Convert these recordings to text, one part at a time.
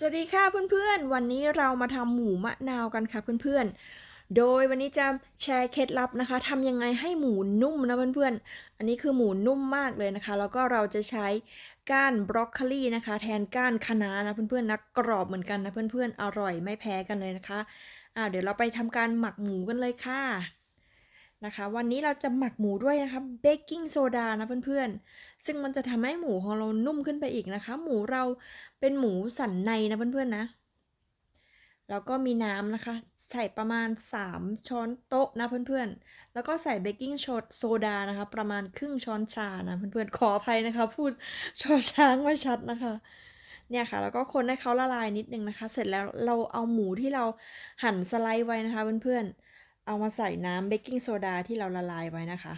สวัสดีค่ะเพื่อนๆ วันนี้เรามาทำหมูมะนาวกันค่ะเพื่อนๆ โดยวันนี้จะแชร์เคล็ดลับนะคะทำยังไงให้หมูนุ่มนะเพื่อนๆ อันนี้คือหมูนุ่มมากเลยนะคะ แล้วก็เราจะใช้ก้านบรอกโคลีนะคะ แทนก้านคะน้านะเพื่อนๆนะกรอบเหมือนกันนะเพื่อนๆ อร่อยไม่แพ้กันเลยนะคะอ่าเดี๋ยวเราไปทำการหมักหมูกันเลยค่ะ นะคะ วันนี้เราจะหมักหมูด้วยนะคะเบกกิ้งโซดานะเพื่อนๆ ซึ่งมันจะทำให้หมูของเรานุ่มขึ้นไปอีกนะคะ หมูเราเป็นหมูสันในนะเพื่อนๆนะ แล้วก็มีน้ำนะคะ ใส่ประมาณ 3 ช้อนโต๊ะนะเพื่อนๆ แล้วก็ใส่เบกกิ้งโซดานะคะ ประมาณครึ่งช้อนชานะเพื่อนๆ ขออภัยนะคะ พูดชอช้างไม่ชัดนะคะเนี่ยค่ะแล้วก็คนให้เขาละลายนิดนึงนะคะ เสร็จแล้วเราเอาหมูที่เราหั่นสไลด์ไว้นะคะเพื่อนๆ เอามาใส่น้ำเบกกิ้งโซดาที่เราละลายไว้นะคะ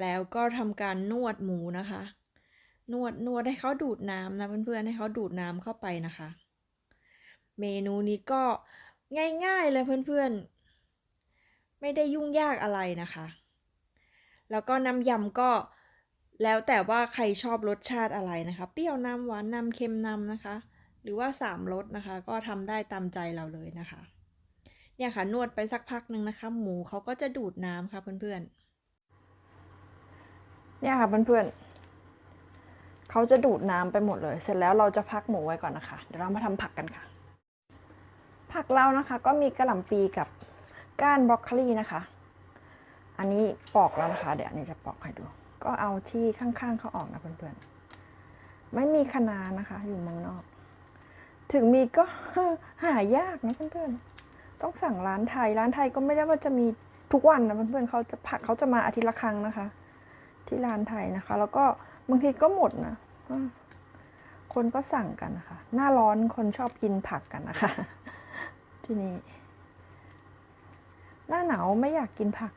แล้วก็ทำการนวดหมูนะคะ นวดนวดให้เขาดูดน้ำนะเพื่อนๆให้เขาดูดน้ำเข้าไปนะคะ เมนูนี้ก็ง่ายๆเลยเพื่อนๆ ไม่ได้ยุ่งยากอะไรนะคะ แล้วก็น้ำยำก็แล้วแต่ว่าใครชอบรสชาติอะไรนะคะ เปรี้ยวนำหวานนำเค็มนำนะคะ หรือว่าสามรสนะคะ ก็ทำได้ตามใจเราเลยนะคะเนี่ยค่ะนวดไปสักพักหนึ่งนะคะ หมูเขาก็จะดูดน้ำค่ะเพื่อนๆเนี่ยค่ะเพื่อนๆเขาจะดูดน้ำไปหมดเลย เสร็จแล้วเราจะพักหมูไว้ก่อนนะคะ เดี๋ยวเรามาทำผักกันค่ะ ผักเรานะคะ ก็มีกระหล่ำปีกับก้านบรอกโคลีนะคะ อันนี้ปอกแล้วนะคะ เดี๋ยวอันนี้จะปอกให้ดู ก็เอาที่ข้างๆเขาออกนะเพื่อนๆไม่มีคะนานะคะ อยู่เมืองนอก ถึงมีก็หายากนะเพื่อนๆ ต้องสั่งร้านไทย ร้านไทยก็ไม่ได้ว่าจะมีทุกวันนะเพื่อนๆเขาจะผักเขาจะมาอาทิตย์ละครั้งนะคะ ที่ร้านไทยนะคะ แล้วก็บางทีก็หมดนะคนก็สั่งกันนะคะ หน้าร้อนคนชอบกินผักกันนะคะ ที่นี่หน้าหนาวไม่อยากกินผัก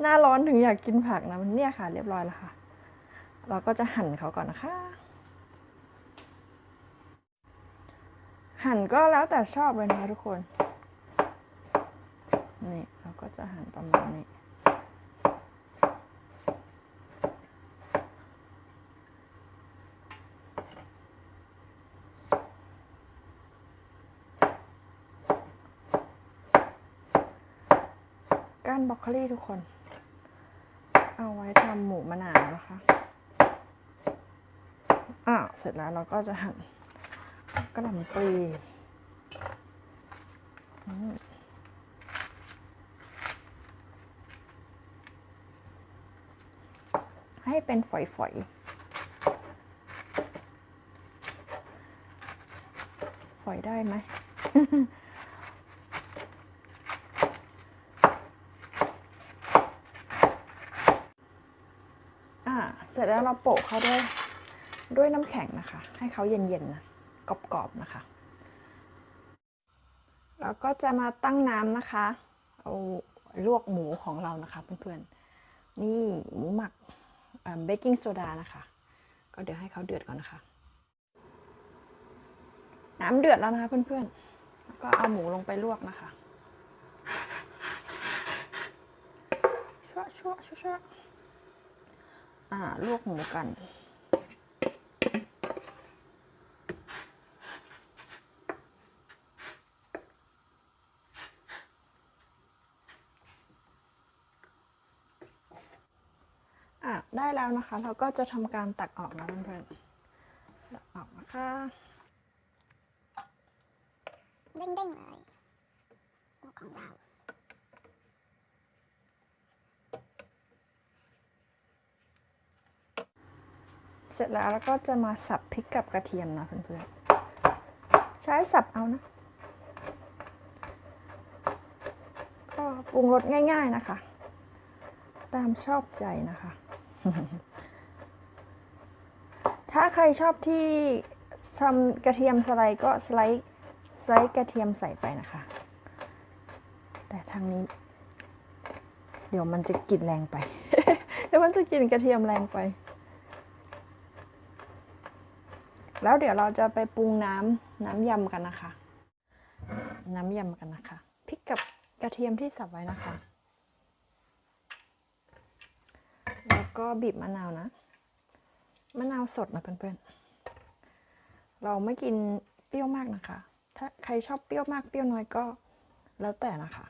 หน้าร้อนถึงอยากกินผักนะมันเนี่ยค่ะ เรียบร้อยแล้วค่ะ เราก็จะหั่นเขาก่อนนะคะ หั่นก็แล้วแต่ชอบเลยนะคะทุกคน นี่เราก็จะหั่นประมาณนี้ก้านบรอกโคลีทุกคน เอาไว้ทำหมูมะนาวนะคะ อะเสร็จแล้วเราก็จะหั่น กระหล่ำปลีให้เป็นฝอย ๆ ฝอยได้ไหม อ่า เสร็จแล้วเราโปะเขาด้วย ด้วยน้ำแข็งนะคะ ให้เขาเย็น ๆ นะ กรอบๆนะคะ แล้วก็จะมาตั้งน้ำนะคะ เอาลวกหมูของเรานะคะเพื่อนๆ นี่หมูหมักเบกกิ้งโซดานะคะ ก็เดี๋ยวให้เขาเดือดก่อนนะคะ น้ำเดือดแล้วนะคะเพื่อนๆแล้วก็เอาหมูลงไปลวกนะคะชั่วชั่วชั่วชั่วลวกหมูกัน อะ ได้แล้ วนะคะ เราก็จะทำการตักออกนะเพื่อนๆตักออกนะคะเด้งๆเลยตัวของเราเสร็จแล้วแล้วก็จะมาสับพริกกับกระเทียมนะเพื่อนๆ ใช้สับเอานะ ก็ปรุงรสง่ายๆนะคะ ตามชอบใจนะคะ ถ้าใครชอบที่ทำกระเทียมสไลด์ก็สไลด์สไลด์กระเทียมใส่ไปนะคะ แต่ทางนี้ เดี๋ยวมันจะกลิ่นแรงไป เดี๋ยวมันจะกลิ่นกระเทียมแรงไป แล้วเดี๋ยวเราจะไปปรุงน้ำน้ำยำกันนะคะ น้ำยำกันนะคะพริกกับกระเทียมที่สับไว้นะคะ แล้ว ก็บีบมะนาวนะ มะนาวสดนะเพื่อนๆ เราไม่กินเปรี้ยวมากนะคะ ถ้าใครชอบเปรี้ยวมากเปรี้ยวน้อยก็แล้วแต่นะคะ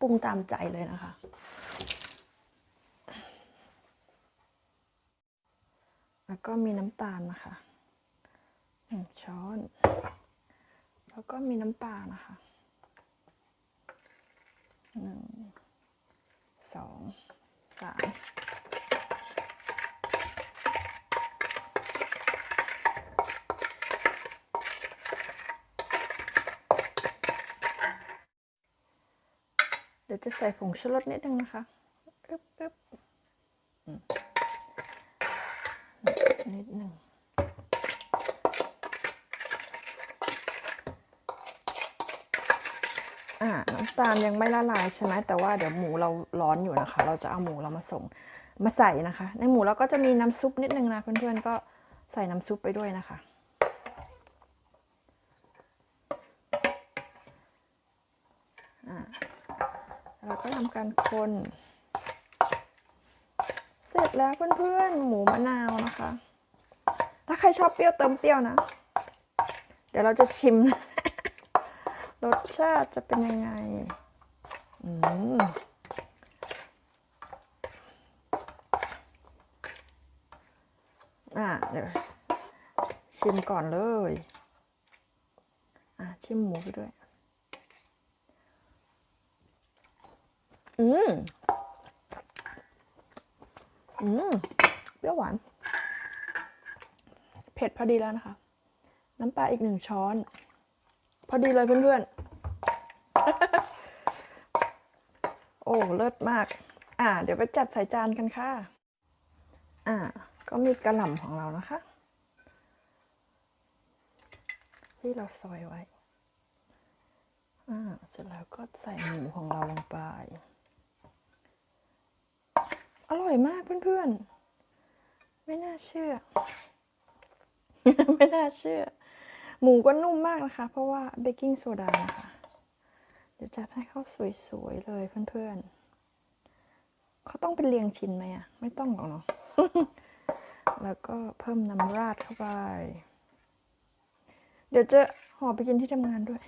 ปรุงตามใจเลยนะคะ แล้วก็มีน้ำตาลนะคะหนึ่งช้อน แล้วก็มีน้ำปลานะคะหนึ่งสองสาม ดี๋ยวจะใส่ผงชูรสนิดนึงนะคะอึ๊บอึ๊บอืมนิดหนึ่งอ่าน้ำตาลยังไม่ละลายใช่ไหมแต่ว่าเดี๋ยวหมูเราร้อนอยู่นะคะ เราจะเอาหมูเรามาส่งมาใส่นะคะ ในหมูเราก็จะมีน้ำซุปนิดนึงนะเพื่อนๆก็ใส่น้ำซุปไปด้วยนะคะ เราก็ทำการคน เสร็จแล้วเพื่อนๆ หมูมะนาวนะคะ ถ้าใครชอบเปรี้ยวเติมเปรี้ยวนะ เดี๋ยวเราจะชิม รสชาติจะเป็นยังไง อืมอะเดี๋ยวชิมก่อนเลย อะชิมหมูไปด้วย อื มอืมเปรี้ยวหวาน เผ็ดพอดีแล้วนะคะ น้ำปลาอีกหนึ่งช้อน พอดีเลยเพื่อนๆ โอ้ เลิศมาก อ่า เดี๋ยวไปจัดใส่จานกันค่ะ อ่า ก็มีกระหล่ำของเรานะคะ ที่เราซอยไว้ อ่า เสร็จแล้วก็ใส่หมูของเราลงไป อร่อยมากเพื่อนๆ ไม่น่าเชื่อ ไม่น่าเชื่อ หมูก็นุ่มมากนะคะ เพราะว่าเบกกิ้งโซดานะคะ เดี๋ยวจัดให้เขาสวยๆเลยเพื่อนๆ เขาต้องเป็นเรียงชิ้นไหมอะไม่ต้องหรอกเนาะ แล้วก็เพิ่มน้ำราดเข้าไป เดี๋ยวจะห่อไปกินที่ทำงานด้วย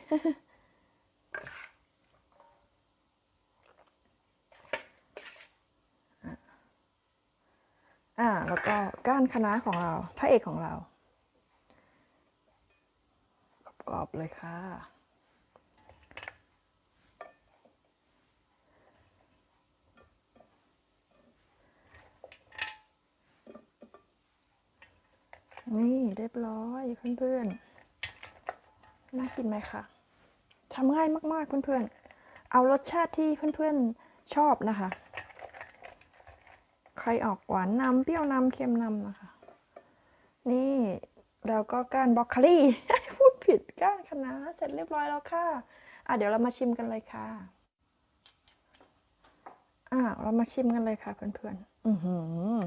อ่าแล้วก็ก้านคะน้าของเราพระเอกของเรากรอบๆเลยค่ะ นี่เรียบร้อยเพื่อนๆ น่ากินไหมคะทำง่ายมากๆเพื่อนๆ เอารสชาติที่เพื่อนๆชอบนะคะ ใครออกหวานนำเปรี้ยวนำเค็มนำนะคะ นี่เราก็ก้านบรอกโคลีพูดผิดก้านคะน้าเสร็จเรียบร้อยแล้วค่ะ อะเดี๋ยวเรามาชิมกันเลยค่ะ อะเรามาชิมกันเลยค่ะเพื่อนๆอือหือ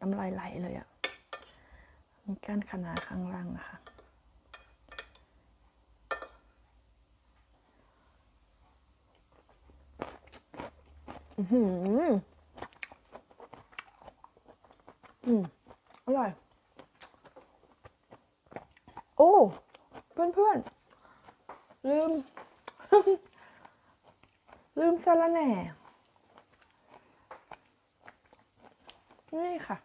น้ำลายไหลเลยอะ่ะมีก้านคะน้าข้างล่างนะคะอือหือ อืมอร่อย โอ้เพื่อนเพื่อนลืม ลืมสาระแหน่นี่ค่ะ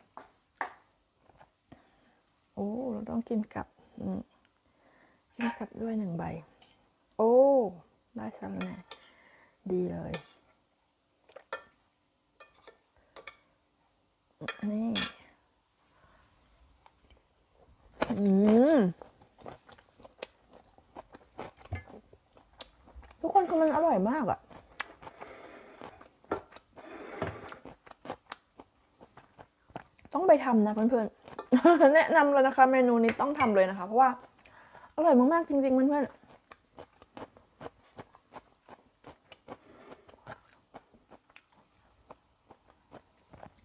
โอ้ เราต้องกินกับกินกับด้วยหนึ่งใบ โอ้ ได้สาระแหน่ดีเลย นี่ อืม ทุกคนคือมันอร่อยมากอะต้องไปทำนะเพื่อนๆ แนะนำเลยนะคะ เมนูนี้ต้องทำเลยนะคะ เพราะว่า อร่อยมากๆจริงๆเพื่อนๆ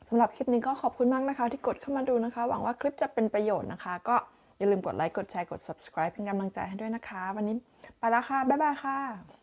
สำหรับคลิปนี้ก็ขอบคุณมากนะคะ ที่กดเข้ามาดูนะคะ หวังว่าคลิปจะเป็นประโยชน์นะคะ ก็ อย่าลืมกดไลค์กดแชร์กด subscribe เป็นกำลังใจให้ด้วยนะคะ วันนี้ไปแล้วค่ะ บ๊ายบายค่ะ